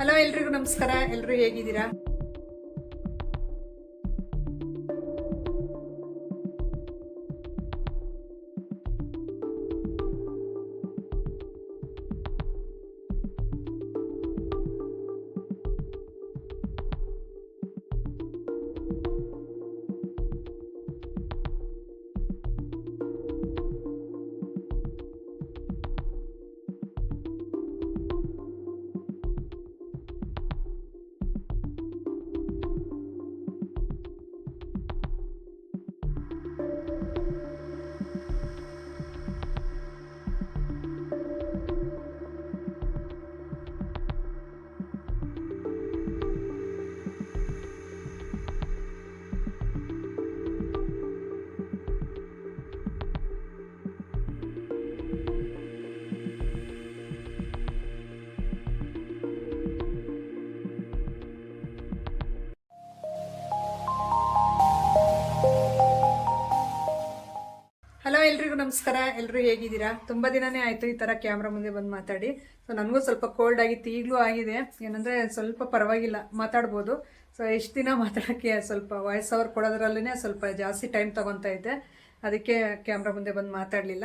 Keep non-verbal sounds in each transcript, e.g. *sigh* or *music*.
Hello ಎಲ್ರಿಗೂ ನಮಸ್ಕಾರ. ಎಲ್ಲರೂ ಹೇಗಿದ್ದೀರಾ? ನಮಸ್ಕಾರ ಎಲ್ಲರೂ ಹೇಗಿದ್ದೀರಾ? ತುಂಬ ದಿನನೇ ಆಯಿತು ಈ ಥರ ಕ್ಯಾಮ್ರಾ ಮುಂದೆ ಬಂದು ಮಾತಾಡಿ. ಸೊ ನನಗೂ ಸ್ವಲ್ಪ ಕೋಲ್ಡ್ ಆಗಿತ್ತು ಈಗಲೂ ಆಗಿದೆ. ಏನಂದರೆ ಸ್ವಲ್ಪ ಪರವಾಗಿಲ್ಲ, ಮಾತಾಡ್ಬೋದು. ಸೊ ಎಷ್ಟು ದಿನ ಮಾತಾಡೋಕ್ಕೆ ಸ್ವಲ್ಪ ವಾಯ್ಸ್ ಅವರ್ ಕೊಡೋದ್ರಲ್ಲೇ ಸ್ವಲ್ಪ ಜಾಸ್ತಿ ಟೈಮ್ ತೊಗೊತಾ ಇದ್ದೆ. ಅದಕ್ಕೆ ಕ್ಯಾಮ್ರಾ ಮುಂದೆ ಬಂದು ಮಾತಾಡಲಿಲ್ಲ.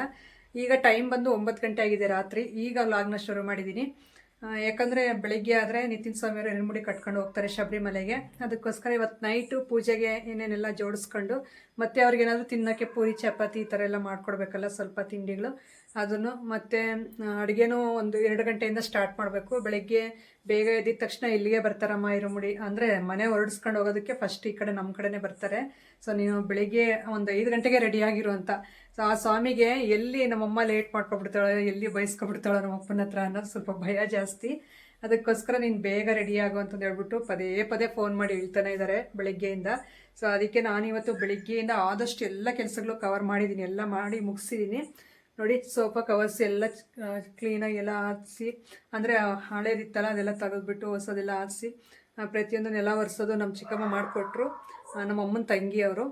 ಈಗ ಟೈಮ್ ಬಂದು ಒಂಬತ್ತು ಗಂಟೆ ಆಗಿದೆ ರಾತ್ರಿ. ಈಗ ಲಾಗ್ನ ಶುರು ಮಾಡಿದ್ದೀನಿ ಯಾಕಂದ್ರೆ ಬೆಳಿಗ್ಗೆ ಆದರೆ ನಿತಿನ್ ಸ್ವಾಮಿಯವರು ಎಳ್ಮುಡಿ ಕಟ್ಕೊಂಡು ಹೋಗ್ತಾರೆ ಶಬರಿಮಲೆಗೆ. ಅದಕ್ಕೋಸ್ಕರ ಇವತ್ತು ನೈಟು ಪೂಜೆಗೆ ಏನೇನೆಲ್ಲ ಜೋಡಿಸ್ಕೊಂಡು ಮತ್ತೆ ಅವ್ರಿಗೇನಾದರೂ ತಿನ್ನೋಕ್ಕೆ ಪೂರಿ, ಚಪಾತಿ ಈ ಥರ ಎಲ್ಲ ಮಾಡ್ಕೊಡ್ಬೇಕಲ್ಲ ಸ್ವಲ್ಪ ತಿಂಡಿಗಳು. ಅದನ್ನು ಮತ್ತೆ ಅಡುಗೆನೂ ಒಂದು ಎರಡು ಗಂಟೆಯಿಂದ ಸ್ಟಾರ್ಟ್ ಮಾಡಬೇಕು. ಬೆಳಗ್ಗೆ ಬೇಗ ಎದ್ದಿದ ತಕ್ಷಣ ಇಲ್ಲಿಗೆ ಬರ್ತಾರಮ್ಮ ಇರುಮುಡಿ? ಅಂದರೆ ಮನೆ ಹೊರಡಿಸ್ಕೊಂಡು ಹೋಗೋದಕ್ಕೆ ಫಸ್ಟ್ ಈ ಕಡೆ ನಮ್ಮ ಕಡೆನೇ ಬರ್ತಾರೆ. ಸೊ ನೀನು ಬೆಳಿಗ್ಗೆ ಒಂದು ಐದು ಗಂಟೆಗೆ ರೆಡಿ ಆಗಿರು ಅಂತ. ಸೊ ಆ ಸ್ವಾಮಿಗೆ ಎಲ್ಲಿ ನಮ್ಮಮ್ಮ ಲೇಟ್ ಮಾಡ್ಕೊಬಿಡ್ತಾಳೆ, ಎಲ್ಲಿ ಬಯಸ್ಕೊಬಿಡ್ತಾಳೆ ನಮ್ಮ ಅಪ್ಪನ ಹತ್ರ ಅನ್ನೋದು ಸ್ವಲ್ಪ ಭಯ ಜಾಸ್ತಿ. ಅದಕ್ಕೋಸ್ಕರ ನೀನು ಬೇಗ ರೆಡಿ ಅಂತಂದು ಹೇಳ್ಬಿಟ್ಟು ಪದೇ ಪದೇ ಫೋನ್ ಮಾಡಿ ಹೇಳ್ತಾನೆ ಇದ್ದಾರೆ ಬೆಳಿಗ್ಗೆಯಿಂದ. ಸೊ ಅದಕ್ಕೆ ನಾನಿವತ್ತು ಬೆಳಿಗ್ಗೆಯಿಂದ ಆದಷ್ಟು ಎಲ್ಲ ಕೆಲಸಗಳು ಕವರ್ ಮಾಡಿದ್ದೀನಿ ಎಲ್ಲ ಮಾಡಿ ಮುಗಿಸಿದ್ದೀನಿ ನೋಡಿ, ಸೋಫಾ ಕವರ್ಸ್ ಎಲ್ಲ ಕ್ಲೀನಾಗಿ ಎಲ್ಲ ಹಾಕ್ಸಿ ಅಂದರೆ ಹಳೇದಿತ್ತಲ್ಲ ಅದೆಲ್ಲ ತೆಗೆದ್ಬಿಟ್ಟು ಹೊಸದೆಲ್ಲ ಹಾಕ್ಸಿ ಪ್ರತಿಯೊಂದು ನೆಲ ಒರೆಸೋದು ನಮ್ಮ ಚಿಕ್ಕಮ್ಮ ಮಾಡಿಕೊಟ್ರು. ನಮ್ಮ ಅಮ್ಮನ ತಂಗಿ ಅವರು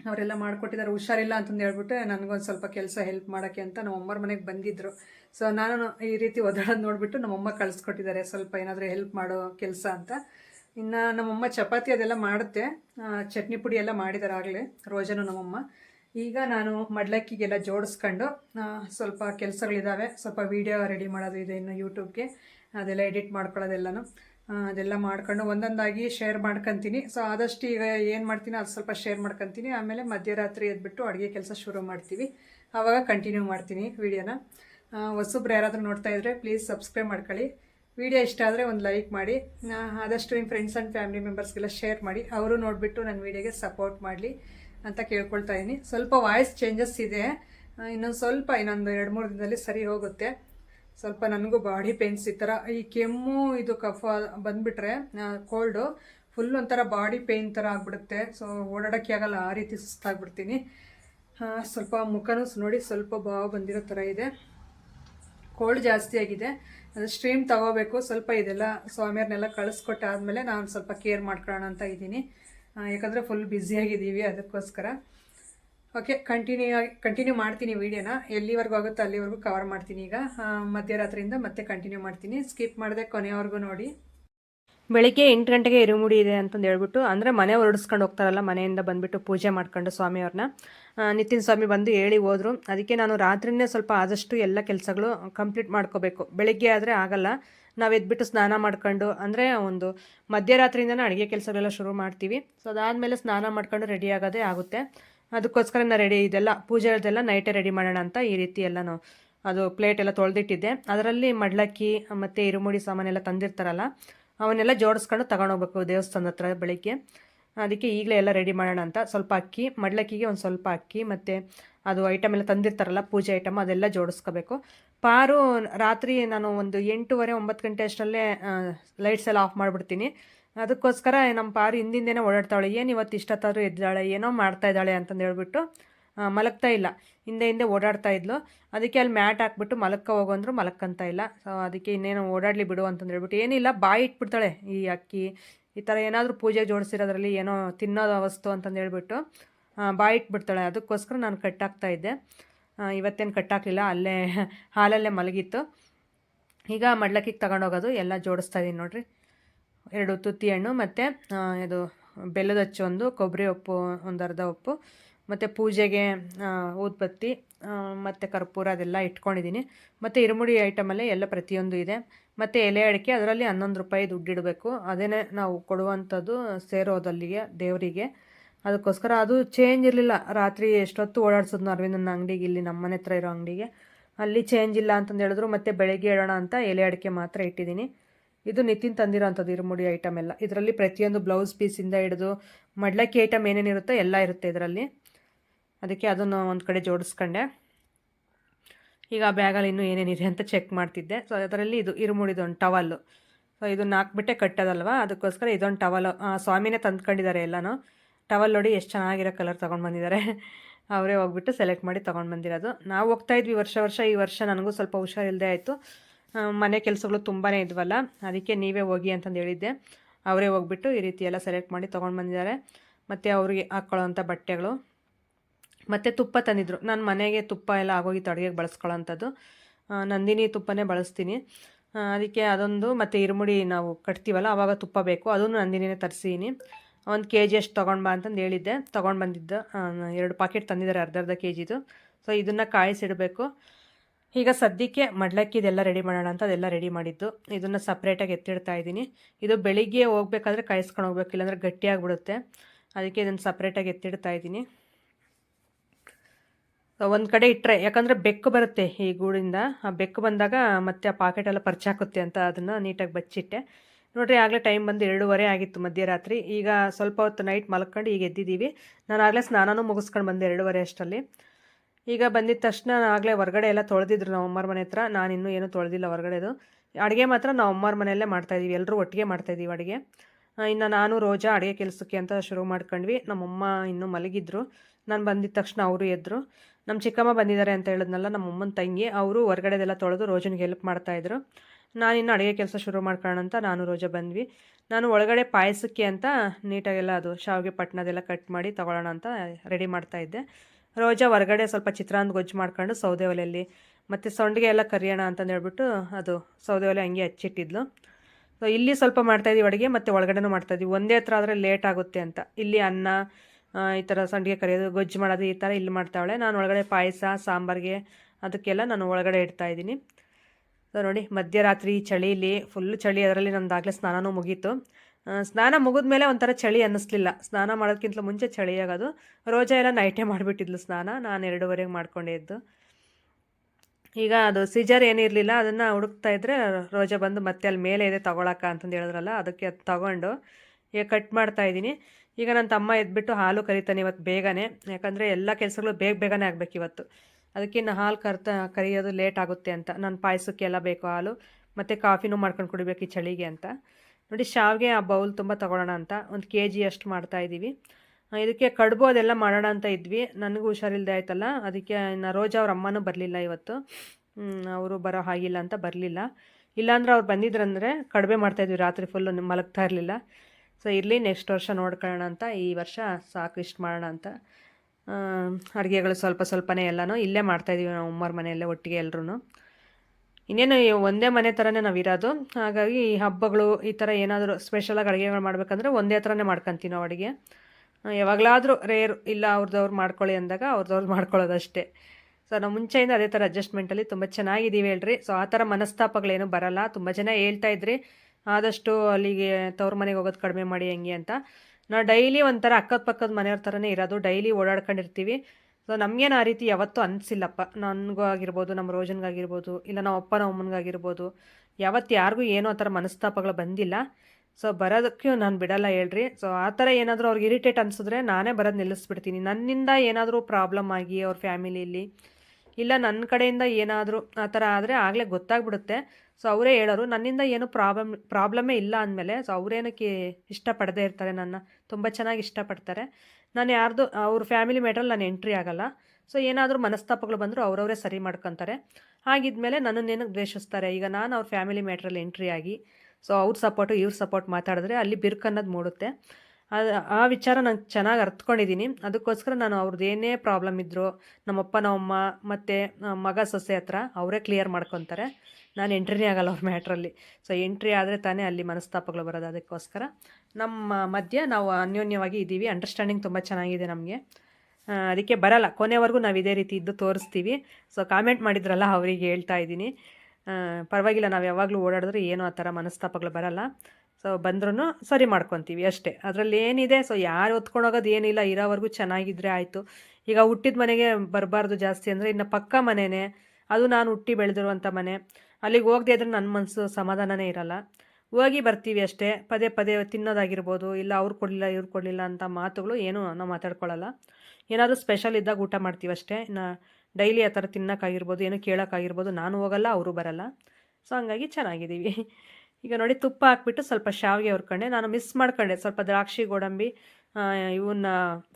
ಅವರೆಲ್ಲ ಮಾಡಿಕೊಟ್ಟಿದ್ದಾರೆ. ಹುಷಾರಿಲ್ಲ ಅಂತಂದು ಹೇಳ್ಬಿಟ್ಟು ನನಗೊಂದು ಸ್ವಲ್ಪ ಕೆಲಸ ಹೆಲ್ಪ್ ಮಾಡೋಕ್ಕೆ ಅಂತ ನಮ್ಮ ಅಮ್ಮರ ಮನೆಗೆ ಬಂದಿದ್ದರು ಸೊ ನಾನು ಈ ರೀತಿ ಒದಾಡೋದು ನೋಡಿಬಿಟ್ಟು ನಮ್ಮಮ್ಮ ಕಳಿಸ್ಕೊಟ್ಟಿದ್ದಾರೆ. ಸ್ವಲ್ಪ ಏನಾದರೂ ಹೆಲ್ಪ್ ಮಾಡೋ ಕೆಲಸ ಅಂತ. ಇನ್ನು ನಮ್ಮಮ್ಮ ಚಪಾತಿ ಅದೆಲ್ಲ ಮಾಡುತ್ತೆ. ಚಟ್ನಿ ಪುಡಿ ಎಲ್ಲ ಮಾಡಿದ್ದಾರೆ ಆಗಲೇ ರೋಜನು ನಮ್ಮಮ್ಮ ಈಗ ನಾನು ಮಡ್ಲಕ್ಕಿಗೆಲ್ಲ ಜೋಡಿಸ್ಕೊಂಡು ಸ್ವಲ್ಪ ಕೆಲಸಗಳಿದ್ದಾವೆ ಸ್ವಲ್ಪ ವೀಡಿಯೋ ರೆಡಿ ಮಾಡೋದು ಇದೆ ಇನ್ನು ಯೂಟ್ಯೂಬ್ಗೆ ಅದೆಲ್ಲ ಎಡಿಟ್ ಮಾಡ್ಕೊಳ್ಳೋದೆಲ್ಲನೂ. ಅದೆಲ್ಲ ಮಾಡ್ಕೊಂಡು ಒಂದೊಂದಾಗಿ ಶೇರ್ ಮಾಡ್ಕೊತೀನಿ. ಸೊ ಆದಷ್ಟು ಈಗ ಏನು ಮಾಡ್ತೀನಿ, ಅದು ಸ್ವಲ್ಪ ಶೇರ್ ಮಾಡ್ಕೊತೀನಿ. ಆಮೇಲೆ ಮಧ್ಯರಾತ್ರಿ ಎದ್ಬಿಟ್ಟು ಅಡುಗೆ ಕೆಲಸ ಶುರು ಮಾಡ್ತೀವಿ. ಆವಾಗ ಕಂಟಿನ್ಯೂ ಮಾಡ್ತೀನಿ ವೀಡಿಯೋನ ಹೊಸಬ್ರು ಯಾರಾದರೂ ನೋಡ್ತಾ ಇದ್ದರೆ ಪ್ಲೀಸ್ ಸಬ್ಸ್ಕ್ರೈಬ್ ಮಾಡ್ಕೊಳ್ಳಿ. ವಿಡಿಯೋ ಇಷ್ಟ ಆದರೆ ಒಂದು ಲೈಕ್ ಮಾಡಿ. ಆದಷ್ಟು ನಿಮ್ಮ ಫ್ರೆಂಡ್ಸ್ ಆ್ಯಂಡ್ ಫ್ಯಾಮಿಲಿ ಮೆಂಬರ್ಸ್ಗೆಲ್ಲ ಶೇರ್ ಮಾಡಿ. ಅವರು ನೋಡಿಬಿಟ್ಟು ನನ್ನ ವೀಡಿಯೋಗೆ ಸಪೋರ್ಟ್ ಮಾಡಲಿ. ಅಂತ ಕೇಳ್ಕೊಳ್ತಾ ಇದ್ದೀನಿ ಸ್ವಲ್ಪ ವಾಯ್ಸ್ ಚೇಂಜಸ್ ಇದೆ. ಇನ್ನೊಂದು ಸ್ವಲ್ಪ, ಇನ್ನೊಂದು ಎರಡು, ಮೂರು ದಿನದಲ್ಲಿ ಸರಿ ಹೋಗುತ್ತೆ. ಸ್ವಲ್ಪ ನನಗೂ ಬಾಡಿ ಪೇನ್ಸ್ ಈ ಥರ ಈ ಕೆಮ್ಮು, ಇದು ಕಫ ಬಂದುಬಿಟ್ರೆ ಕೋಲ್ಡು ಫುಲ್ ಒಂಥರ ಬಾಡಿ ಪೇಯ್ನ್ ಥರ ಆಗಿಬಿಡುತ್ತೆ. ಸೊ ಓಡಾಡೋಕ್ಕೆ ಆಗಲ್ಲ, ಆ ರೀತಿ ಸುಸ್ತಾಗ್ಬಿಡ್ತೀನಿ. ಸ್ವಲ್ಪ ಮುಖನೂ ನೋಡಿ ಸ್ವಲ್ಪ ಬಾವು ಬಂದಿರೋ ಥರ ಇದೆ. ಕೋಲ್ಡ್ ಜಾಸ್ತಿ ಆಗಿದೆ. ಅದು ಸ್ಟ್ರೀಮ್ ತಗೋಬೇಕು. ಸ್ವಲ್ಪ ಇದೆಲ್ಲ ಸ್ವಾಮಿಯವ್ರನ್ನೆಲ್ಲ ಕಳಿಸ್ಕೊಟ್ಟಾದ್ಮೇಲೆ ನಾನು ಸ್ವಲ್ಪ ಕೇರ್ ಮಾಡ್ಕೊಳ್ಳೋಣ ಅಂತ ಇದ್ದೀನಿ. ಯಾಕಂದರೆ ಫುಲ್ ಬ್ಯುಸಿಯಾಗಿದ್ದೀವಿ ಅದಕ್ಕೋಸ್ಕರ. ಓಕೆ ಕಂಟಿನ್ಯೂ ಆಗಿ ಕಂಟಿನ್ಯೂ ಮಾಡ್ತೀನಿ ವೀಡಿಯೋನ ಎಲ್ಲಿವರೆಗೂ ಆಗುತ್ತೋ ಅಲ್ಲಿವರೆಗೂ ಕವರ್ ಮಾಡ್ತೀನಿ ಈಗ. ಮಧ್ಯರಾತ್ರಿಯಿಂದ ಮತ್ತೆ ಕಂಟಿನ್ಯೂ ಮಾಡ್ತೀನಿ. ಸ್ಕಿಪ್ ಮಾಡಿದೆ ಕೊನೆಯವರೆಗೂ ನೋಡಿ. ಬೆಳಿಗ್ಗೆ ಎಂಟು ಗಂಟೆಗೆ ಇರುಮುಡಿ ಇದೆ ಅಂತಂದು ಹೇಳ್ಬಿಟ್ಟು, ಅಂದರೆ ಮನೆ ಹೊರಡಿಸ್ಕೊಂಡು ಹೋಗ್ತಾರಲ್ಲ, ಮನೆಯಿಂದ ಬಂದುಬಿಟ್ಟು ಪೂಜೆ ಮಾಡ್ಕೊಂಡು ಸ್ವಾಮಿಯವ್ರನ್ನ ನಿತಿನ್ ಸ್ವಾಮಿ ಬಂದು ಹೇಳಿ ಹೋದರು. ಅದಕ್ಕೆ ನಾನು ರಾತ್ರಿನೇ ಸ್ವಲ್ಪ ಆದಷ್ಟು ಎಲ್ಲ ಕೆಲಸಗಳು ಕಂಪ್ಲೀಟ್ ಮಾಡ್ಕೋಬೇಕು. ಬೆಳಿಗ್ಗೆ ಆದರೆ ಆಗಲ್ಲ. ನಾವು ಎದ್ಬಿಟ್ಟು ಸ್ನಾನ ಮಾಡ್ಕೊಂಡು, ಅಂದರೆ ಒಂದು ಮಧ್ಯರಾತ್ರಿಯಿಂದನೇ ಅಡುಗೆ ಕೆಲಸಗಳೆಲ್ಲ ಶುರು ಮಾಡ್ತೀವಿ. ಸೊ ಅದಾದಮೇಲೆ ಸ್ನಾನ ಮಾಡ್ಕೊಂಡು ರೆಡಿ ಆಗೋದೇ ಆಗುತ್ತೆ. ಅದಕ್ಕೋಸ್ಕರ ನಾನು ರೆಡಿ ಇದೆಲ್ಲ ಪೂಜೆದೆಲ್ಲ ನೈಟೇ ರೆಡಿ ಮಾಡೋಣ ಅಂತ ಈ ರೀತಿ ಎಲ್ಲ ನಾವು, ಅದು ಪ್ಲೇಟ್ ಎಲ್ಲ ತೊಳೆದಿಟ್ಟಿದ್ದೆ. ಅದರಲ್ಲಿ ಮಡ್ಲಕ್ಕಿ, ಮತ್ತು ಇರುಮುಡಿ ಸಾಮಾನೆಲ್ಲ ತಂದಿರ್ತಾರಲ್ಲ, ಅವನ್ನೆಲ್ಲ ಜೋಡಿಸ್ಕೊಂಡು ತಗೊಂಡೋಗ್ಬೇಕು ದೇವಸ್ಥಾನದ ಹತ್ರ ಬೆಳಿಗ್ಗೆ. ಅದಕ್ಕೆ ಈಗಲೇ ಎಲ್ಲ ರೆಡಿ ಮಾಡೋಣ ಅಂತ. ಸ್ವಲ್ಪ ಅಕ್ಕಿ, ಮಡ್ಲಕ್ಕಿಗೆ ಒಂದು ಸ್ವಲ್ಪ ಅಕ್ಕಿ, ಮತ್ತು ಅದು ಐಟಮ್ ಎಲ್ಲ ತಂದಿರ್ತಾರಲ್ಲ, ಪೂಜೆ ಐಟಮ್ ಅದೆಲ್ಲ ಜೋಡಿಸ್ಕೋಬೇಕು. ಪಾರು ರಾತ್ರಿ ನಾನು ಒಂದು ಎಂಟೂವರೆ, ಒಂಬತ್ತು ಗಂಟೆ ಅಷ್ಟರಲ್ಲೇ ಲೈಟ್ಸ್ ಎಲ್ಲ ಆಫ್ ಮಾಡಿಬಿಡ್ತೀನಿ. ಅದಕ್ಕೋಸ್ಕರ ನಮ್ಮ ಪಾರು ಹಿಂದಿಂದೇನೆ ಓಡಾಡ್ತಾಳೆ. ಏನು ಇವತ್ತು ಇಷ್ಟತ್ತಾದರೂ ಎದ್ದಾಳೆ, ಏನೋ ಮಾಡ್ತಾ ಇದ್ದಾಳೆ ಅಂತಂದು ಹೇಳ್ಬಿಟ್ಟು ಮಲಗ್ತಾ ಇಲ್ಲ. ಹಿಂದೆ ಹಿಂದೆ ಓಡಾಡ್ತಾ ಇದ್ಲು. ಅದಕ್ಕೆ ಅಲ್ಲಿ ಮ್ಯಾಟ್ ಹಾಕ್ಬಿಟ್ಟು ಮಲಕ್ಕ ಹೋಗು ಅಂದ್ರು ಮಲಕ್ಕಂತ ಇಲ್ಲ. ಸೊ ಅದಕ್ಕೆ ಇನ್ನೇನು ಓಡಾಡಲಿ ಬಿಡು ಅಂತಂದು ಹೇಳ್ಬಿಟ್ಟು, ಏನಿಲ್ಲ, ಬಾಯಿ ಇಟ್ಬಿಡ್ತಾಳೆ ಈ ಅಕ್ಕಿ. ಈ ಥರ ಏನಾದರೂ ಪೂಜೆ ಜೋಡಿಸಿರೋದ್ರಲ್ಲಿ ಏನೋ ತಿನ್ನೋದು ವಸ್ತು ಅಂತಂದು ಹೇಳ್ಬಿಟ್ಟು ಬಾಯಿ ಇಟ್ಬಿಡ್ತಾಳೆ. ಅದಕ್ಕೋಸ್ಕರ ನಾನು ಕಟ್ಟಾಗ್ತಾ ಇದ್ದೆ. ಇವತ್ತೇನು ಕಟ್ಟಾಕಲಿಲ್ಲ, ಅಲ್ಲೇ *laughs* ಹಾಲಲ್ಲೇ ಮಲಗಿತ್ತು. ಈಗ ಮಡ್ಲಕ್ಕಿಗೆ ತಗೊಂಡೋಗೋದು, ಎಲ್ಲ ಜೋಡಿಸ್ತಾ ಇದ್ದೀನಿ ನೋಡಿರಿ. ಎರಡು ತುತ್ತಿ ಹಣ್ಣು, ಮತ್ತು ಇದು ಬೆಲ್ಲದ ಒಂದು, ಕೊಬ್ಬರಿ ಉಪ್ಪು, ಒಂದು ಅರ್ಧ ಉಪ್ಪು, ಮತ್ತು ಪೂಜೆಗೆ ಊದ್ಬತ್ತಿ ಮತ್ತು ಕರ್ಪೂರ ಅದೆಲ್ಲ ಇಟ್ಕೊಂಡಿದ್ದೀನಿ ಮತ್ತು ಇರುಮುಡಿ ಐಟಮಲ್ಲೇ ಎಲ್ಲ ಪ್ರತಿಯೊಂದು ಇದೆ. ಮತ್ತು ಎಲೆ ಅಡಿಕೆ, ಅದರಲ್ಲಿ ಹನ್ನೊಂದು ರೂಪಾಯಿ ದುಡ್ಡಿಡಬೇಕು ಅದೇ ನಾವು ಕೊಡುವಂಥದ್ದು ಸೇರೋದಲ್ಲಿಗೆ, ದೇವರಿಗೆ. ಅದಕ್ಕೋಸ್ಕರ ಅದು ಚೇಂಜ್ ಇರಲಿಲ್ಲ. ರಾತ್ರಿ ಎಷ್ಟೊತ್ತು ಓಡಾಡ್ಸೋದು ಅರವಿಂದನ ಅಂಗಡಿಗೆ, ಇಲ್ಲಿ ನಮ್ಮ ಮನೆ ಹತ್ರ ಇರೋ ಅಂಗಡಿಗೆ. ಅಲ್ಲಿ ಚೇಂಜ್ ಇಲ್ಲ ಅಂತಂದು ಹೇಳಿದ್ರು, ಮತ್ತು ಬೆಳಗ್ಗೆ ಇಡೋಣ ಅಂತ ಎಲೆ ಅಡಿಕೆ ಮಾತ್ರ ಇಟ್ಟಿದ್ದೀನಿ. ಇದು ನಿತಿನ್ ತಂದಿರೋ ಅಂಥದ್ದು ಇರುಮುಡಿ ಐಟಮ್ ಎಲ್ಲ. ಇದರಲ್ಲಿ ಪ್ರತಿಯೊಂದು ಬ್ಲೌಸ್ ಪೀಸಿಂದ ಹಿಡಿದು ಮಡ್ಲಕ್ಕಿ ಐಟಮ್ ಏನೇನಿರುತ್ತೋ ಎಲ್ಲ ಇರುತ್ತೆ ಇದರಲ್ಲಿ. ಅದಕ್ಕೆ ಅದನ್ನು ಒಂದು ಕಡೆ ಜೋಡಿಸ್ಕೊಂಡೆ. ಈಗ ಆ ಬ್ಯಾಗಲ್ಲಿ ಇನ್ನೂ ಏನೇನಿದೆ ಅಂತ ಚೆಕ್ ಮಾಡ್ತಿದ್ದೆ. ಸೊ ಅದರಲ್ಲಿ ಇದು ಇರುಮುಡಿದೊಂದು ಟವಲ್ಲು ಸೊ ಇದನ್ನು ಹಾಕ್ಬಿಟ್ಟೆ ಕಟ್ಟೋದಲ್ವ? ಅದಕ್ಕೋಸ್ಕರ ಇದೊಂದು ಟವಲ್ ಸ್ವಾಮಿನೇ ತಂದ್ಕೊಂಡಿದ್ದಾರೆ ಎಲ್ಲನೂ. ಟವಲ್ ನೋಡಿ ಎಷ್ಟು ಚೆನ್ನಾಗಿರೋ ಕಲರ್ ತೊಗೊಂಡು ಬಂದಿದ್ದಾರೆ ಅವರೇ ಹೋಗ್ಬಿಟ್ಟು ಸೆಲೆಕ್ಟ್ ಮಾಡಿ ತೊಗೊಂಡು ಬಂದಿರೋದು. ನಾವು ಹೋಗ್ತಾ ಇದ್ವಿ ವರ್ಷ ವರ್ಷ, ಈ ವರ್ಷ ನನಗೂ ಸ್ವಲ್ಪ ಹುಷಾರಿಲ್ಲದೆ ಆಯಿತು. ಮನೆ ಕೆಲಸಗಳು ತುಂಬಾ ಇದ್ವಲ್ಲ, ಅದಕ್ಕೆ ನೀವೇ ಹೋಗಿ ಅಂತಂದು ಹೇಳಿದ್ದೆ. ಅವರೇ ಹೋಗ್ಬಿಟ್ಟು ಈ ರೀತಿ ಎಲ್ಲ ಸೆಲೆಕ್ಟ್ ಮಾಡಿ ತೊಗೊಂಡು ಬಂದಿದ್ದಾರೆ. ಮತ್ತು ಅವ್ರಿಗೆ ಹಾಕ್ಕೊಳ್ಳೋವಂಥ ಬಟ್ಟೆಗಳು. ಮತ್ತು ತುಪ್ಪ ತಂದಿದ್ರು. ನಾನು ಮನೆಗೆ ತುಪ್ಪ ಎಲ್ಲ ಆಗೋಗಿತ್ತು ಅಡುಗೆಗೆ ಬಳಸ್ಕೊಳ್ಳೋಂಥದ್ದು. ನಂದಿನಿ ತುಪ್ಪನೇ ಬಳಸ್ತೀನಿ. ಅದಕ್ಕೆ ಅದೊಂದು, ಮತ್ತು ಇರುಮುಡಿ ನಾವು ಕಟ್ತೀವಲ್ಲ ಆವಾಗ ತುಪ್ಪ ಬೇಕು. ಅದನ್ನು ನಂದಿನಿನೇ ತರಿಸೀನಿ ಒಂದು ಕೆ ಜಿ ಅಷ್ಟು ತೊಗೊಂಡು ಬಾ ಅಂತಂದು ಹೇಳಿದ್ದೆ. ತೊಗೊಂಡು ಬಂದಿದ್ದು. ಎರಡು ಪಾಕೆಟ್ ತಂದಿದ್ದಾರೆ ಅರ್ಧ ಅರ್ಧ ಕೆ ಜಿದು ಸೊ ಇದನ್ನು ಕಾಯಿಸಿಡಬೇಕು. ಈಗ ಸದ್ಯಕ್ಕೆ ಮಡ್ಲಕ್ಕಿ ಇದೆಲ್ಲ ರೆಡಿ ಮಾಡೋಣ ಅಂತ ಅದೆಲ್ಲ ರೆಡಿ ಮಾಡಿದ್ದು. ಇದನ್ನು ಸಪ್ರೇಟಾಗಿ ಎತ್ತಿಡ್ತಾ ಇದ್ದೀನಿ. ಇದು ಬೆಳಿಗ್ಗೆ ಹೋಗ್ಬೇಕಾದ್ರೆ ಕಾಯಿಸ್ಕೊಂಡು ಹೋಗ್ಬೇಕು, ಇಲ್ಲಾಂದರೆ ಗಟ್ಟಿಯಾಗಿಬಿಡುತ್ತೆ. ಅದಕ್ಕೆ ಇದನ್ನು ಸಪ್ರೇಟಾಗಿ ಎತ್ತಿಡ್ತಾ ಇದ್ದೀನಿ. ಒಂದು ಕಡೆ ಇಟ್ಟರೆ ಯಾಕಂದರೆ ಬೆಕ್ಕು ಬರುತ್ತೆ ಈ ಗೂಡಿಂದ. ಆ ಬೆಕ್ಕು ಬಂದಾಗ ಮತ್ತೆ ಆ ಪಾಕೆಟೆಲ್ಲ ಪರ್ಚಾಕುತ್ತೆ ಅಂತ ಅದನ್ನು ನೀಟಾಗಿ ಬಚ್ಚಿಟ್ಟೆ. ನೋಡಿರಿ, ಆಗಲೇ ಟೈಮ್ ಬಂದು ಎರಡೂವರೆ ಆಗಿತ್ತು ಮಧ್ಯರಾತ್ರಿ. ಈಗ ಸ್ವಲ್ಪ ಹೊತ್ತು ನೈಟ್ ಮಲ್ಕೊಂಡು ಈಗ ಎದ್ದಿದ್ದೀವಿ. ನಾನು ಆಗಲೇ ಸ್ನಾನನೂ ಮುಗಿಸ್ಕೊಂಡು ಬಂದೆ ಎರಡೂವರೆ ಅಷ್ಟರಲ್ಲಿ ಈಗ ಬಂದಿದ್ದ ತಕ್ಷಣ ಆಗಲೇ ಹೊರಗಡೆ ಎಲ್ಲ ತೊಳೆದಿದ್ರು ನಮ್ಮ ಅಮ್ಮರ ಮನೆ ಹತ್ರ. ನಾನು ಇನ್ನೂ ಏನೂ ತೊಳೆದಿಲ್ಲ ಹೊರಗಡೆದು. ಅಡುಗೆ ಮಾತ್ರ ನಾವು ಅಮ್ಮರ ಮನೆಯಲ್ಲೇ ಮಾಡ್ತಾಯಿದ್ದೀವಿ ಎಲ್ಲರೂ ಒಟ್ಟಿಗೆ ಮಾಡ್ತಾಯಿದ್ದೀವಿ ಅಡುಗೆ. ಇನ್ನು ನಾನು ರೋಜಾ ಅಡುಗೆ ಕೆಲಸಕ್ಕೆ ಅಂತ ಶುರು ಮಾಡ್ಕೊಂಡ್ವಿ. ನಮ್ಮಮ್ಮ ಇನ್ನೂ ಮಲಗಿದ್ರು. ನಾನು ಬಂದಿದ್ದ ತಕ್ಷಣ ಅವರು ಎದ್ದರು ನಮ್ಮ ಚಿಕ್ಕಮ್ಮ ಬಂದಿದ್ದಾರೆ ಅಂತ ಹೇಳಿದ್ನಲ್ಲ, ನಮ್ಮಮ್ಮನ ತಂಗಿ, ಅವರು ಹೊರಗಡೆದೆಲ್ಲ ತೊಳೆದು ರೋಜನಿಗೆ ಹೆಲ್ಪ್ ಮಾಡ್ತಾಯಿದ್ರು ನಾನಿನ್ನು ಅಡುಗೆ ಕೆಲಸ ಶುರು ಮಾಡ್ಕೊಳ್ಳೋಣ ಅಂತ ನಾನು ರೋಜಾ ಬಂದ್ವಿ. ನಾನು ಒಳಗಡೆ ಪಾಯಸಕ್ಕೆ ಅಂತ ನೀಟಾಗೆಲ್ಲ ಅದು ಶಾವಿಗೆ ಪಟ್ಟಣದೆಲ್ಲ ಕಟ್ ಮಾಡಿ ತೊಗೊಳ್ಳೋಣ ಅಂತ ರೆಡಿ ಮಾಡ್ತಾಯಿದ್ದೆ ರೋಜಾ ಹೊರಗಡೆ ಸ್ವಲ್ಪ ಚಿತ್ರಾನ್ನ ಗೊಜ್ಜು ಮಾಡ್ಕೊಂಡು ಸೌದೆ ಒಲೆಯಲ್ಲಿ ಮತ್ತು ಸೊಂಡಿಗೆ ಎಲ್ಲ ಕರಿಯೋಣ ಅಂತಂದು ಹೇಳ್ಬಿಟ್ಟು ಅದು ಸೌದೆ ಒಲೆ ಹಂಗೆ ಹಚ್ಚಿಟ್ಟಿದ್ಲು. ಸೊ ಇಲ್ಲಿ ಸ್ವಲ್ಪ ಮಾಡ್ತಾಯಿದ್ದೀವಿ ಅಡುಗೆ ಮತ್ತು ಒಳಗಡೆನೂ ಮಾಡ್ತಾಯಿದ್ದೀವಿ ಒಂದೇ ಹತ್ರ ಆದರೆ ಲೇಟ್ ಆಗುತ್ತೆ ಅಂತ. ಇಲ್ಲಿ ಅನ್ನ ಈ ಥರ ಸಂಡಿಗೆ ಕರೆಯೋದು, ಗೊಜ್ಜು ಮಾಡೋದು ಈ ಥರ ಇಲ್ಲಿ ಮಾಡ್ತಾವಳೆ. ನಾನು ಒಳಗಡೆ ಪಾಯಸ, ಸಾಂಬಾರಿಗೆ ಅದಕ್ಕೆಲ್ಲ ನಾನು ಒಳಗಡೆ ಇಡ್ತಾಯಿದ್ದೀನಿ ಸೊ ನೋಡಿ, ಮಧ್ಯರಾತ್ರಿ ಚಳಿಲಿ ಫುಲ್ ಚಳಿ ಅದರಲ್ಲಿ ನಮ್ಮದಾಗಲೇ ಸ್ನಾನವೂ ಮುಗೀತು. ಸ್ನಾನ ಮುಗಿದ ಮೇಲೆ ಒಂಥರ ಚಳಿ ಅನ್ನಿಸ್ಲಿಲ್ಲ. ಸ್ನಾನ ಮಾಡೋದಕ್ಕಿಂತ ಮುಂಚೆ ಚಳಿ ಆಗೋದು. ರೋಜಾ ಎಲ್ಲ ನೈಟೇ ಮಾಡಿಬಿಟ್ಟಿದ್ಲು ಸ್ನಾನ. ನಾನು ಎರಡೂವರೆಗೆ ಮಾಡ್ಕೊಂಡೇ ಇದ್ದು. ಈಗ ಅದು ಸಿಜರ್ ಏನಿರಲಿಲ್ಲ ಅದನ್ನು ಹುಡುಕ್ತಾ ಇದ್ದರೆ ರೋಜಾ ಬಂದು ಮತ್ತೆ ಅಲ್ಲಿ ಮೇಲೆ ಇದೆ ತೊಗೊಳಕ್ಕ ಅಂತಂದು ಹೇಳಿದ್ರಲ್ಲ, ಅದಕ್ಕೆ ಅದು ತೊಗೊಂಡು ಈಗ ಕಟ್ ಮಾಡ್ತಾ ಇದ್ದೀನಿ. ಈಗ ನನ್ನ ತಮ್ಮ ಎದ್ಬಿಟ್ಟು ಹಾಲು ಕರಿತಾನೆ ಇವತ್ತು ಬೇಗನೆ, ಯಾಕಂದರೆ ಎಲ್ಲ ಕೆಲಸಗಳು ಬೇಗ ಬೇಗನೆ ಆಗಬೇಕು ಇವತ್ತು. ಅದಕ್ಕೆ ಇನ್ನು ಹಾಲು ಕರ್ತ, ಕರಿಯೋದು ಲೇಟ್ ಆಗುತ್ತೆ ಅಂತ. ನಾನು ಪಾಯಸಕ್ಕೆಲ್ಲ ಬೇಕು ಹಾಲು, ಮತ್ತು ಕಾಫಿನೂ ಮಾಡ್ಕೊಂಡು ಕುಡಿಬೇಕು ಈ ಚಳಿಗೆ ಅಂತ. ನೋಡಿ, ಶಾವಿಗೆ ಆ ಬೌಲ್ ತುಂಬ ತೊಗೊಳ್ಳೋಣ ಅಂತ, ಒಂದು ಕೆ ಜಿ ಅಷ್ಟು ಮಾಡ್ತಾಯಿದ್ದೀವಿ ಇದಕ್ಕೆ ಕಡುಬು ಅದೆಲ್ಲ ಮಾಡೋಣ ಅಂತ ಇದ್ವಿ. ನನಗೂ ಹುಷಾರಿಲ್ಲದೆ ಆಯ್ತಲ್ಲ. ಅದಕ್ಕೆ ಇನ್ನು ರೋಜಾ ಅವ್ರ ಅಮ್ಮನೂ ಬರಲಿಲ್ಲ ಇವತ್ತು. ಅವರು ಬರೋ ಹಾಗಿಲ್ಲ ಅಂತ ಬರಲಿಲ್ಲ. ಇಲ್ಲಾಂದ್ರೆ ಅವ್ರು ಬಂದಿದ್ರಂದರೆ ಕಡಿಮೆ ಮಾಡ್ತಾಯಿದ್ವಿ ರಾತ್ರಿ ಫುಲ್ಲು ಮಲಗ್ತಾ ಇರಲಿಲ್ಲ. ಸೊ ಇರಲಿ ನೆಕ್ಸ್ಟ್ ವರ್ಷ ನೋಡ್ಕೊಳ್ಳೋಣ ಅಂತ ಈ ವರ್ಷ ಸಾಕು ಇಷ್ಟು ಮಾಡೋಣ ಅಂತ. ಅಡುಗೆಗಳು ಸ್ವಲ್ಪ ಸ್ವಲ್ಪನೇ ಎಲ್ಲನೂ ಇಲ್ಲೇ ಮಾಡ್ತಾಯಿದ್ದೀವಿ ನಾವು ಉಮ್ಮರ ಮನೆಯಲ್ಲೇ ಒಟ್ಟಿಗೆ ಎಲ್ಲರೂ ಇನ್ನೇನು ಒಂದೇ ಮನೆ ಥರನೇ ನಾವು ಇರೋದು. ಹಾಗಾಗಿ ಈ ಹಬ್ಬಗಳು ಈ ಥರ ಏನಾದರೂ ಸ್ಪೆಷಲಾಗಿ ಅಡುಗೆಗಳು ಮಾಡಬೇಕಂದ್ರೆ ಒಂದೇ ಥರನೇ ಮಾಡ್ಕೊತೀವಿ ನಾವು ಅಡುಗೆ. ಯಾವಾಗಲಾದರೂ ರೇರ್ ಇಲ್ಲ ಅವ್ರದ್ದವ್ರು ಮಾಡ್ಕೊಳ್ಳಿ ಅಂದಾಗ ಅವ್ರದ್ದವ್ರು ಮಾಡ್ಕೊಳ್ಳೋದಷ್ಟೇ. ಸೊ ನಾವು ಮುಂಚೆಯಿಂದ ಅದೇ ಥರ ಅಡ್ಜಸ್ಟ್ಮೆಂಟಲ್ಲಿ ತುಂಬ ಚೆನ್ನಾಗಿದ್ದೀವಿ ಹೇಳ್ರಿ. ಸೊ ಆ ಥರ ಮನಸ್ತಾಪಗಳೇನು ಬರಲ್ಲ. ತುಂಬ ಜನ ಹೇಳ್ತಾ ಇದ್ರಿ, ಆದಷ್ಟು ಅಲ್ಲಿಗೆ ತವ್ರ ಮನೆಗೆ ಹೋಗೋದು ಕಡಿಮೆ ಮಾಡಿ ಹೆಂಗೆ ಅಂತ. ನಾವು ಡೈಲಿ ಒಂಥರ ಅಕ್ಕದ ಪಕ್ಕದ ಮನೆಯವ್ರ ಥರನೇ ಇರೋದು. ಡೈಲಿ ಓಡಾಡ್ಕೊಂಡಿರ್ತೀವಿ. ಸೊ ನಮಗೇನು ಆ ರೀತಿ ಯಾವತ್ತೂ ಅನಿಸಿಲ್ಲಪ್ಪ. ನನಗೂ ಆಗಿರ್ಬೋದು ನಮ್ಮ ರೋಜನ್ಗಾಗಿರ್ಬೋದು, ಇಲ್ಲ ನಮ್ಮ ಅಪ್ಪನ ಅಮ್ಮನಿಗಾಗಿರ್ಬೋದು ಯಾವತ್ತು ಯಾರಿಗೂ ಏನೋ ಆ ಥರ ಮನಸ್ತಾಪಗಳು ಬಂದಿಲ್ಲ. ಸೊ ಬರೋದಕ್ಕೂ ನಾನು ಬಿಡಲ್ಲ ಹೇಳ್ರಿ. ಸೊ ಆ ಥರ ಏನಾದರೂ ಅವ್ರಿಗೆ ಇರಿಟೇಟ್ ಅನಿಸಿದ್ರೆ ನಾನೇ ಬರೋದು ನಿಲ್ಲಿಸ್ಬಿಡ್ತೀನಿ. ನನ್ನಿಂದ ಏನಾದರೂ ಪ್ರಾಬ್ಲಮ್ ಆಗಿ ಅವ್ರ ಫ್ಯಾಮಿಲಿಯಲ್ಲಿ ಇಲ್ಲ ನನ್ನ ಕಡೆಯಿಂದ ಏನಾದರೂ ಆ ಥರ ಆದರೆ ಆಗಲೇ ಗೊತ್ತಾಗ್ಬಿಡುತ್ತೆ. ಸೊ ಅವರೇ ಹೇಳೋರು, ನನ್ನಿಂದ ಏನು ಪ್ರಾಬ್ಲಮ್ ಪ್ರಾಬ್ಲಮ್ಮೇ ಇಲ್ಲ ಅಂದಮೇಲೆ ಸೊ ಅವರೇನಕ್ಕೆ ಇಷ್ಟಪಡದೇ ಇರ್ತಾರೆ ನನ್ನ, ತುಂಬ ಚೆನ್ನಾಗಿ ಇಷ್ಟಪಡ್ತಾರೆ. ನಾನು ಯಾರ್ದು, ಅವ್ರ ಫ್ಯಾಮಿಲಿ ಮ್ಯಾಟ್ರಲ್ಲಿ ನಾನು ಎಂಟ್ರಿ ಆಗೋಲ್ಲ. ಸೊ ಏನಾದರೂ ಮನಸ್ತಾಪಗಳು ಬಂದರೂ ಅವರವರೇ ಸರಿ ಮಾಡ್ಕೊತಾರೆ. ಹಾಗಿದ್ಮೇಲೆ ನನ್ನನ್ನೇನು ದ್ವೇಷಿಸ್ತಾರೆ? ಈಗ ನಾನು ಅವ್ರ ಫ್ಯಾಮಿಲಿ ಮ್ಯಾಟ್ರಲ್ಲಿ ಎಂಟ್ರಿ ಆಗಿ ಸೊ ಅವ್ರ ಸಪೋರ್ಟು, ಇವ್ರ ಸಪೋರ್ಟ್ ಮಾತಾಡಿದ್ರೆ ಅಲ್ಲಿ ಬಿರ್ಕ್ ಅನ್ನೋದು ಮೂಡುತ್ತೆ. ಅದು, ಆ ವಿಚಾರ ನಾನು ಚೆನ್ನಾಗಿ ಅರ್ಥ್ಕೊಂಡಿದ್ದೀನಿ ಅದಕ್ಕೋಸ್ಕರ ನಾನು ಅವ್ರದ್ದು ಏನೇ ಪ್ರಾಬ್ಲಮ್ ಇದ್ದರೂ ನಮ್ಮಪ್ಪ, ನಮ್ಮಮ್ಮ ಮತ್ತು ಮಗ, ಸೊಸೆ ಹತ್ರ ಅವರೇ ಕ್ಲಿಯರ್ ಮಾಡ್ಕೊತಾರೆ. ನಾನು ಎಂಟ್ರಿನೇ ಆಗಲ್ಲ ಅವ್ರ ಮ್ಯಾಟ್ರಲ್ಲಿ. ಸೊ ಎಂಟ್ರಿ ಆದರೆ ತಾನೇ ಅಲ್ಲಿ ಮನಸ್ತಾಪಗಳು ಬರೋದು. ಅದಕ್ಕೋಸ್ಕರ ನಮ್ಮ ಮಧ್ಯ ನಾವು ಅನ್ಯೋನ್ಯವಾಗಿ ಇದ್ದೀವಿ. ಅಂಡರ್ಸ್ಟ್ಯಾಂಡಿಂಗ್ ತುಂಬ ಚೆನ್ನಾಗಿದೆ ನಮಗೆ. ಅದಕ್ಕೆ ಬರಲ್ಲ. ಕೊನೆವರೆಗೂ ನಾವು ಇದೇ ರೀತಿ ಇದ್ದು ತೋರಿಸ್ತೀವಿ. ಸೊ ಕಾಮೆಂಟ್ ಮಾಡಿದ್ರಲ್ಲ ಅವರಿಗೆ ಹೇಳ್ತಾ ಇದ್ದೀನಿ. ಪರವಾಗಿಲ್ಲ, ನಾವು ಯಾವಾಗಲೂ ಓಡಾಡಿದ್ರೆ ಏನೂ ಆ ಥರ ಮನಸ್ತಾಪಗಳು ಬರಲ್ಲ. ಸೊ ಬಂದ್ರೂ ಸರಿ ಮಾಡ್ಕೊತೀವಿ ಅಷ್ಟೇ. ಅದರಲ್ಲಿ ಏನಿದೆ ಸೊ ಯಾರು ಹೊತ್ಕೊಂಡು ಹೋಗೋದು ಏನಿಲ್ಲ, ಇರೋವರೆಗೂ ಚೆನ್ನಾಗಿದ್ರೆ ಆಯಿತು. ಈಗ ಹುಟ್ಟಿದ ಮನೆಗೆ ಬರಬಾರ್ದು ಜಾಸ್ತಿ ಅಂದರೆ ಇನ್ನು ಪಕ್ಕ ಮನೆಯೇ ಅದು ನಾನು ಹುಟ್ಟಿ ಬೆಳೆದಿರುವಂಥ ಮನೆ. ಅಲ್ಲಿಗೆ ಹೋಗದೆ ಇದ್ರೆ ನನ್ನ ಮನಸ್ಸು ಸಮಾಧಾನನೇ ಇರಲ್ಲ. ಹೋಗಿ ಬರ್ತೀವಿ ಅಷ್ಟೇ. ಪದೇ ಪದೇ ತಿನ್ನೋದಾಗಿರ್ಬೋದು, ಇಲ್ಲ ಅವ್ರು ಕೊಡಲಿಲ್ಲ, ಇವ್ರು ಕೊಡಲಿಲ್ಲ ಅಂತ ಮಾತುಗಳು ಏನೂ ನಾವು ಮಾತಾಡ್ಕೊಳ್ಳಲ್ಲ ಏನಾದರೂ ಸ್ಪೆಷಲ್ ಇದ್ದಾಗ ಊಟ ಮಾಡ್ತೀವಿ ಅಷ್ಟೇ. ಇನ್ನು ಡೈಲಿ ಆ ಥರ ತಿನ್ನೋಕ್ಕಾಗಿರ್ಬೋದು ಏನೋ ಕೇಳೋಕ್ಕಾಗಿರ್ಬೋದು ನಾನು ಹೋಗಲ್ಲ, ಅವರು ಬರಲ್ಲ. ಸೊ ಹಂಗಾಗಿ ಚೆನ್ನಾಗಿದ್ದೀವಿ. ಈಗ ನೋಡಿ, ತುಪ್ಪ ಹಾಕ್ಬಿಟ್ಟು ಸ್ವಲ್ಪ ಶಾವಿಗೆ ಹುರ್ಕೊಂಡೆ. ನಾನು ಮಿಸ್ ಮಾಡ್ಕೊಂಡೆ. ಸ್ವಲ್ಪ ದ್ರಾಕ್ಷಿ, ಗೋಡಂಬಿ ಇವನ್ನ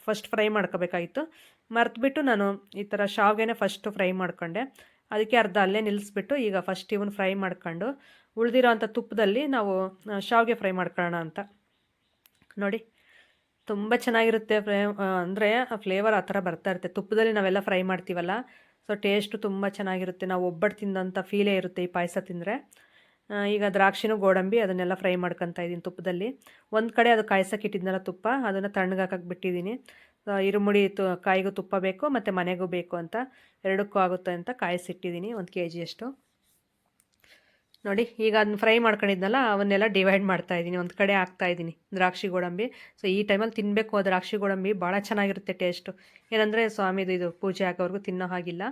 ಫಸ್ಟ್ ಫ್ರೈ ಮಾಡ್ಕೋಬೇಕಾಗಿತ್ತು. ಮರೆತುಬಿಟ್ಟು ನಾನು ಈ ಥರ ಶಾವಿಗೆನೇ ಫಸ್ಟು ಫ್ರೈ ಮಾಡ್ಕೊಂಡೆ. ಅದಕ್ಕೆ ಅರ್ಧ ಅಲ್ಲೇ ನಿಲ್ಲಿಸ್ಬಿಟ್ಟು ಈಗ ಫಸ್ಟ್ ಇವನ್ ಫ್ರೈ ಮಾಡ್ಕೊಂಡು ಉಳಿದಿರೋ ಅಂಥ ತುಪ್ಪದಲ್ಲಿ ನಾವು ಶಾವಿಗೆ ಫ್ರೈ ಮಾಡ್ಕೊಳ್ಳೋಣ ಅಂತ. ನೋಡಿ. ತುಂಬ ಚೆನ್ನಾಗಿರುತ್ತೆ ಫ್ರೈ ಅಂದರೆ ಆ ಫ್ಲೇವರ್ ಆ ಥರ ಬರ್ತಾ ಇರುತ್ತೆ. ತುಪ್ಪದಲ್ಲಿ ನಾವೆಲ್ಲ ಫ್ರೈ ಮಾಡ್ತೀವಲ್ಲ, ಸೊ ಟೇಸ್ಟು ತುಂಬ ಚೆನ್ನಾಗಿರುತ್ತೆ. ನಾವು ಒಬ್ಬಟ್ಟು ತಿಂದಂಥ ಫೀಲೇ ಇರುತ್ತೆ ಈ ಪಾಯಸ ತಿಂದರೆ. ಈಗ ದ್ರಾಕ್ಷಿನೂ ಗೋಡಂಬಿ ಅದನ್ನೆಲ್ಲ ಫ್ರೈ ಮಾಡ್ಕೊತಾ ಇದ್ದೀನಿ ತುಪ್ಪದಲ್ಲಿ. ಒಂದು ಕಡೆ ಅದು ಕಾಯ್ಸಕ್ಕೆ ಇಟ್ಟಿದ್ನಲ್ಲ ತುಪ್ಪ, ಅದನ್ನು ತಣ್ಣಗಾಕಕ್ಕೆ ಬಿಟ್ಟಿದ್ದೀನಿ. ಇರುಮುಡಿ ತು, ಕಾಯಿಗೂ ತುಪ್ಪ ಬೇಕು, ಮತ್ತು ಮನೆಗೂ ಬೇಕು ಅಂತ ಎರಡಕ್ಕೂ ಆಗುತ್ತೆ ಅಂತ ಕಾಯಿಸಿಟ್ಟಿದ್ದೀನಿ, ಒಂದು ಕೆ ಜಿಯಷ್ಟು ನೋಡಿ, ಈಗ ಅದನ್ನ ಫ್ರೈ ಮಾಡ್ಕೊಂಡಿದ್ನಲ್ಲ, ಅವನ್ನೆಲ್ಲ ಡಿವೈಡ್ ಮಾಡ್ತಾ ಇದ್ದೀನಿ. ಒಂದು ಕಡೆ ಹಾಕ್ತಾ ಇದ್ದೀನಿ ದ್ರಾಕ್ಷಿ ಗೋಡಂಬಿ. ಸೊ ಈ ಟೈಮಲ್ಲಿ ತಿನ್ನಬೇಕು ದ್ರಾಕ್ಷಿ ಗೋಡಂಬಿ. ಭಾಳ ಚೆನ್ನಾಗಿರುತ್ತೆ ಟೇಸ್ಟು ಏನಂದರೆ ಸ್ವಾಮಿದು ಇದು ಪೂಜೆ ಆಗೋವರೆಗೂ ತಿನ್ನೋ ಹಾಗಿಲ್ಲ.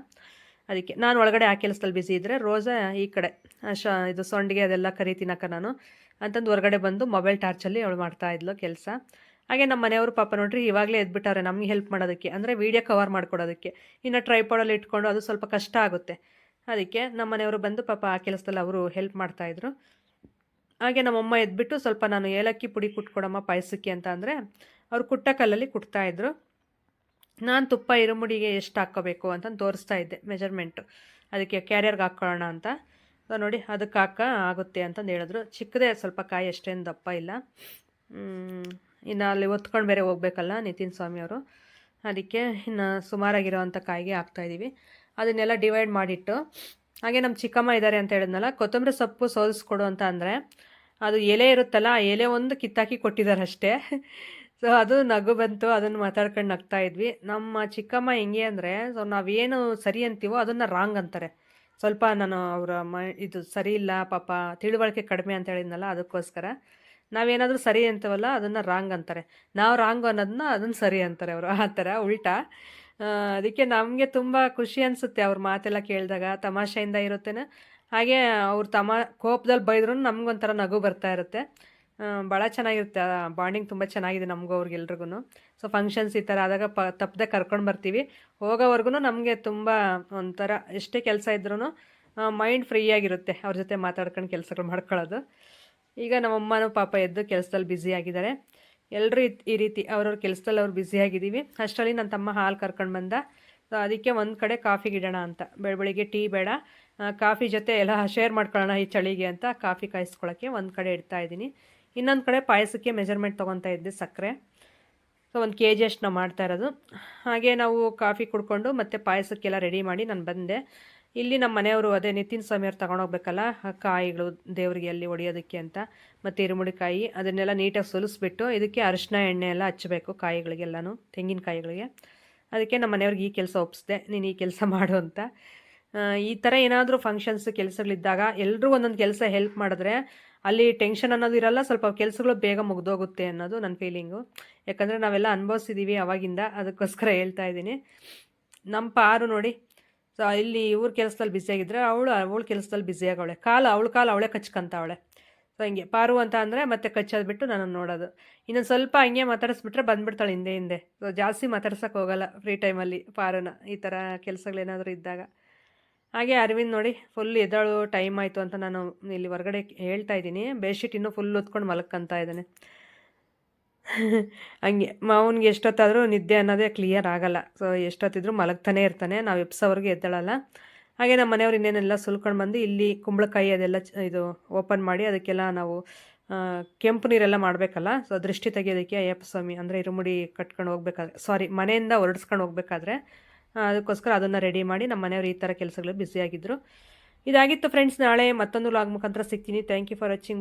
ಅದಕ್ಕೆ ನಾನು ಒಳಗಡೆ ಆ ಕೆಲಸದಲ್ಲಿ ಬ್ಯುಸಿ ಇದ್ದರೆ ರೋಸಾ ಈ ಕಡೆ ಶ, ಇದು ಸೊಂಡಿಗೆ ಅದೆಲ್ಲ ಕರಿ ತಿನ್ನಕ್ಕೆ ನಾನು. ಅಂತಂದು ಹೊರಗಡೆ ಬಂದು ಮೊಬೈಲ್ ಟಾರ್ಚಲ್ಲಿ ಅವಳು ಮಾಡ್ತಾ ಇದ್ಲು ಕೆಲಸ. ಹಾಗೆ ನಮ್ಮ ಮನೆಯವರು ಪಾಪ ನೋಡ್ರಿ, ಇವಾಗಲೇ ಎದ್ಬಿಟ್ಟವ್ರೆ ನಮಗೆ ಹೆಲ್ಪ್ ಮಾಡೋದಕ್ಕೆ. ಅಂದರೆ ವೀಡಿಯೋ ಕವರ್ ಮಾಡ್ಕೊಡೋದಕ್ಕೆ. ಇನ್ನು ಟ್ರೈಪಾಡಲ್ಲಿ ಇಟ್ಕೊಂಡು ಅದು ಸ್ವಲ್ಪ ಕಷ್ಟ ಆಗುತ್ತೆ. ಅದಕ್ಕೆ ನಮ್ಮ ಮನೆಯವರು ಬಂದು ಪಾಪ ಆ ಕೆಲಸದಲ್ಲಿ ಅವರು ಹೆಲ್ಪ್ ಮಾಡ್ತಾಯಿದ್ರು ಹಾಗೆ ನಮ್ಮಮ್ಮ ಎದ್ಬಿಟ್ಟು ಸ್ವಲ್ಪ ನಾನು ಏಲಕ್ಕಿ ಪುಡಿ ಕುಟ್ಕೊಡಮ್ಮ ಪಾಯಸಕ್ಕೆ ಅಂತ ಅಂದರೆ ಅವರು ಕುಟ್ಟ ಕಲ್ಲಲ್ಲಿ ಕುಟ್ತಾಯಿದ್ರು ನಾನು ತುಪ್ಪ ಇರುಮುಡಿಗೆ ಎಷ್ಟು ಹಾಕ್ಕೋಬೇಕು ಅಂತ ತೋರಿಸ್ತಾ ಇದ್ದೆ ಮೆಜರ್ಮೆಂಟು ಅದಕ್ಕೆ ಕ್ಯಾರಿಯರ್ಗೆ ಹಾಕ್ಕೊಳ್ಳೋಣ ಅಂತ. ನೋಡಿ ಅದಕ್ಕೆ ಹಾಕ ಆಗುತ್ತೆ ಅಂತಂದು ಹೇಳಿದ್ರು. ಚಿಕ್ಕದೇ ಸ್ವಲ್ಪ ಕಾಯಿ ಅಷ್ಟೇನು ದಪ್ಪ ಇಲ್ಲ. ಇನ್ನು ಅಲ್ಲಿ ಒತ್ಕೊಂಡು ಬೇರೆ ಹೋಗ್ಬೇಕಲ್ಲ ನಿತಿನ್ ಸ್ವಾಮಿಯವರು ಅದಕ್ಕೆ ಇನ್ನು ಸುಮಾರಾಗಿರೋವಂಥ ಕಾಯಿಗೆ ಹಾಕ್ತಾಯಿದ್ದೀವಿ ಅದನ್ನೆಲ್ಲ ಡಿವೈಡ್ ಮಾಡಿಟ್ಟು, ಹಾಗೆ ನಮ್ಮ ಚಿಕ್ಕಮ್ಮ ಇದ್ದಾರೆ ಅಂತ ಹೇಳಿದ್ನಲ್ಲ, ಕೊತ್ತಂಬರಿ ಸೊಪ್ಪು ಸೋದಿಸ್ಕೊಡು ಅಂತ ಅಂದರೆ, ಅದು ಎಲೆ ಇರುತ್ತಲ್ಲ, ಆ ಎಲೆ ಒಂದು ಕಿತ್ತಾಕಿ ಕೊಟ್ಟಿದ್ದಾರೆ ಅಷ್ಟೇ. ಸೊ ಅದು ನಗು ಬಂತು, ಅದನ್ನು ಮಾತಾಡ್ಕೊಂಡು ನಗ್ತಾ ಇದ್ವಿ. ನಮ್ಮ ಚಿಕ್ಕಮ್ಮ ಹೆಂಗೆ ಅಂದರೆ ಸೊ ನಾವೇನು ಸರಿ ಅಂತೀವೋ ಅದನ್ನು ರಾಂಗ್ ಅಂತಾರೆ. ಸ್ವಲ್ಪ ನಾನು ಅವರ ಮ ಇದು ಸರಿ ಇಲ್ಲ, ಪಾಪ ತಿಳುವಳಿಕೆ ಕಡಿಮೆ ಅಂತ ಹೇಳಿದ್ನಲ್ಲ, ಅದಕ್ಕೋಸ್ಕರ. ನಾವೇನಾದರೂ ಸರಿ ಅಂತೀವಲ್ಲ, ಅದನ್ನು ರಾಂಗ್ ಅಂತಾರೆ. ನಾವು ರಾಂಗ್ ಅನ್ನೋದನ್ನ ಅದನ್ನು ಸರಿ ಅಂತಾರೆ ಅವರು, ಆ ಥರ ಉಲ್ಟಾ. ಅದಕ್ಕೆ ನಮಗೆ ತುಂಬ ಖುಷಿ ಅನಿಸುತ್ತೆ ಅವ್ರ ಮಾತೆಲ್ಲ ಕೇಳಿದಾಗ, ತಮಾಷೆಯಿಂದ ಇರುತ್ತೇನೆ. ಹಾಗೆ ಅವ್ರು ತಮ ಕೋಪದಲ್ಲಿ ಬೈದ್ರೂ ನಮಗೊಂಥರ ನಗು ಬರ್ತಾ ಇರುತ್ತೆ. ಭಾಳ ಚೆನ್ನಾಗಿರುತ್ತೆ. ಬಾಂಡಿಂಗ್ ತುಂಬ ಚೆನ್ನಾಗಿದೆ ನಮಗೂ ಅವ್ರಿಗೆಲ್ರಿಗೂ ಸೊ ಫಂಕ್ಷನ್ಸ್ ಈ ಥರ ಆದಾಗ ಪ ತಪ್ಪದೆ ಕರ್ಕೊಂಡು ಬರ್ತೀವಿ. ಹೋಗೋವರೆಗೂ ನಮಗೆ ತುಂಬ ಒಂಥರ, ಎಷ್ಟೇ ಕೆಲಸ ಇದ್ರೂ ಮೈಂಡ್ ಫ್ರೀ ಆಗಿರುತ್ತೆ ಅವ್ರ ಜೊತೆ ಮಾತಾಡ್ಕೊಂಡು ಕೆಲಸಗಳು ಮಾಡ್ಕೊಳ್ಳೋದು ಈಗ ನಮ್ಮಮ್ಮನೂ ಪಾಪ ಎದ್ದು ಕೆಲಸದಲ್ಲಿ ಬ್ಯುಸಿ ಆಗಿದ್ದಾರೆ ಎಲ್ಲರೂ ಈ ರೀತಿ ಅವ್ರವ್ರ ಕೆಲಸದಲ್ಲಿ ಅವ್ರು ಬ್ಯುಸಿ ಆಗಿದ್ದೀವಿ. ಅಷ್ಟರಲ್ಲಿ ನನ್ನ ತಮ್ಮ ಹಾಲು ಕರ್ಕೊಂಡು ಬಂದ. ಸೊ ಅದಕ್ಕೆ ಒಂದು ಕಡೆ ಕಾಫಿ ಗಿಡೋಣ ಅಂತ. ಬೆಳ ಬೆಳಿಗ್ಗೆ ಟೀ ಬೇಡ. ಕಾಫಿ ಜೊತೆ ಎಲ್ಲ ಶೇರ್ ಮಾಡ್ಕೊಳ್ಳೋಣ ಈ ಚಳಿಗೆ ಅಂತ ಕಾಫಿ ಕಾಯಿಸ್ಕೊಳ್ಳೋಕ್ಕೆ ಒಂದು ಕಡೆ ಇಡ್ತಾ ಇದ್ದೀನಿ. ಇನ್ನೊಂದು ಕಡೆ ಪಾಯಸಕ್ಕೆ ಮೆಜರ್ಮೆಂಟ್ ತೊಗೊತಾ ಇದ್ದೆ ಸಕ್ಕರೆ. ಸೊ ಒಂದು ಕೆ ಜಿ ಅಷ್ಟು ನಾವು ಮಾಡ್ತಾ ಇರೋದು. ಹಾಗೆ ನಾವು ಕಾಫಿ ಕುಡ್ಕೊಂಡು ಮತ್ತು ಪಾಯಸಕ್ಕೆಲ್ಲ ರೆಡಿ ಮಾಡಿ ನಾನು ಬಂದೆ. ಇಲ್ಲಿ ನಮ್ಮ ಮನೆಯವರು ಅದೇ ನಿತಿನ್ ಸ್ವಾಮಿಯವ್ರು ತಗೊಂಡೋಗ್ಬೇಕಲ್ಲ ಕಾಯಿಗಳು ದೇವರಿಗೆ ಅಲ್ಲಿ ಒಡೆಯೋದಕ್ಕೆ ಅಂತ. ಮತ್ತು ಇರುಮುಡಿಕಾಯಿ ಅದನ್ನೆಲ್ಲ ನೀಟಾಗಿ ಸೊಲಿಸ್ಬಿಟ್ಟು ಇದಕ್ಕೆ ಅರಿಶಿನ ಎಣ್ಣೆ ಎಲ್ಲ ಹಚ್ಚಬೇಕು ಕಾಯಿಗಳಿಗೆಲ್ಲನೂ ತೆಂಗಿನಕಾಯಿಗಳಿಗೆ ಅದಕ್ಕೆ ನಮ್ಮ ಮನೆಯವ್ರಿಗೆ ಈ ಕೆಲಸ ಒಪ್ಪಿಸ್ದೆ ನೀನು ಈ ಕೆಲಸ *laughs* ಮಾಡು ಅಂತ. ಈ ಥರ ಏನಾದರೂ ಫಂಕ್ಷನ್ಸ್ ಕೆಲಸಗಳಿದ್ದಾಗ ಎಲ್ಲರೂ ಒಂದೊಂದು ಕೆಲಸ ಹೆಲ್ಪ್ ಮಾಡಿದ್ರೆ ಅಲ್ಲಿ ಟೆನ್ಷನ್ ಅನ್ನೋದು ಇರಲ್ಲ, ಸ್ವಲ್ಪ ಕೆಲಸಗಳು ಬೇಗ ಮುಗ್ದೋಗುತ್ತೆ ಅನ್ನೋದು ನನ್ನ ಫೀಲಿಂಗು ಯಾಕಂದರೆ ನಾವೆಲ್ಲ ಅನುಭವಿಸಿದ್ದೀವಿ ಅವಾಗಿಂದ, ಅದಕ್ಕೋಸ್ಕರ ಹೇಳ್ತಾ ಇದ್ದೀನಿ. ನಮ್ಮ ಪಾರು ನೋಡಿ ಸೊ ಇಲ್ಲಿ ಇವ್ರ ಕೆಲಸದಲ್ಲಿ ಬ್ಯುಸಿಯಾಗಿದ್ದರೆ ಅವಳು, ಅವಳ ಕೆಲಸದಲ್ಲಿ ಬ್ಯುಸಿಯಾಗವಳೆ ಕಾಲು, ಅವಳ ಕಾಲು ಅವಳೇ ಕಚ್ಕೊಂತಾವಳೆ. ಸೊ ಹಿಂಗೆ ಪಾರು ಅಂತ ಅಂದರೆ ಮತ್ತೆ ಕಚ್ಚೋದು ಬಿಟ್ಟು ನಾನು ನೋಡೋದು. ಇನ್ನೊಂದು ಸ್ವಲ್ಪ ಹಂಗೆ ಮಾತಾಡಿಸ್ಬಿಟ್ರೆ ಬಂದ್ಬಿಡ್ತಾಳೆ ಹಿಂದೆ ಹಿಂದೆ. ಸೊ ಜಾಸ್ತಿ ಮಾತಾಡ್ಸೋಕೆ ಹೋಗೋಲ್ಲ ಫ್ರೀ ಟೈಮಲ್ಲಿ ಪಾರನ, ಈ ಥರ ಕೆಲಸಗಳೇನಾದರೂ ಇದ್ದಾಗ. ಹಾಗೆ ಅರವಿಂದ್ ನೋಡಿ ಫುಲ್ ಎದ್ದಾಳು ಟೈಮ್ ಆಯಿತು ಅಂತ ನಾನು ಇಲ್ಲಿ ಹೊರಗಡೆ ಹೇಳ್ತಾ ಇದ್ದೀನಿ. ಬೆಡ್ಶೀಟ್ ಇನ್ನೂ ಫುಲ್ ಹೊತ್ಕೊಂಡು ಮಲಕ್ಕಂತ ಇದ್ದಾನೆ. *laughs* ಹಂಗೆ ಮಾವನಿಗೆ ಎಷ್ಟೊತ್ತಾದರೂ ನಿದ್ದೆ ಅನ್ನೋದೇ ಕ್ಲಿಯರ್ ಆಗಲ್ಲ. ಸೊ ಎಷ್ಟೊತ್ತಿದ್ರು ಮಲಗ್ತಾನೆ ಇರ್ತಾನೆ. ನಾವು ಎಪ್ಸೋವರೆಗೆ ಎದ್ದೇಳಲ್ಲ. ಹಾಗೆ ನಮ್ಮ ಮನೆಯವ್ರು ಇನ್ನೇನೆಲ್ಲ ಸುಲ್ಕೊಂಡು ಬಂದು ಇಲ್ಲಿ ಕುಂಬಳಕಾಯಿ ಅದೆಲ್ಲ ಇದು ಓಪನ್ ಮಾಡಿ ಅದಕ್ಕೆಲ್ಲ ನಾವು ಕೆಂಪು ನೀರೆಲ್ಲ ಮಾಡಬೇಕಲ್ಲ? ಸೊ ದೃಷ್ಟಿ ತೆಗೆಯೋದಕ್ಕೆ ಅಯ್ಯಪ್ಪ ಸ್ವಾಮಿ ಅಂದರೆ ಇರುಮುಡಿ ಕಟ್ಕೊಂಡು ಹೋಗ್ಬೇಕಾದ್ರೆ ಸಾರಿ ಮನೆಯಿಂದ ಹೊರಡಿಸ್ಕೊಂಡು ಹೋಗ್ಬೇಕಾದ್ರೆ ಅದಕ್ಕೋಸ್ಕರ ಅದನ್ನು ರೆಡಿ ಮಾಡಿ ನಮ್ಮ ಮನೆಯವರು ಈ ಥರ ಕೆಲಸಗಳು ಬ್ಯುಸಿಯಾಗಿದ್ದರು ಇದಾಗಿತ್ತು ಫ್ರೆಂಡ್ಸ್ ನಾಳೆ ಮತ್ತೊಂದು ಲಾಗ್ ಮುಖಾಂತರ ಸಿಗ್ತೀನಿ. Thank you for watching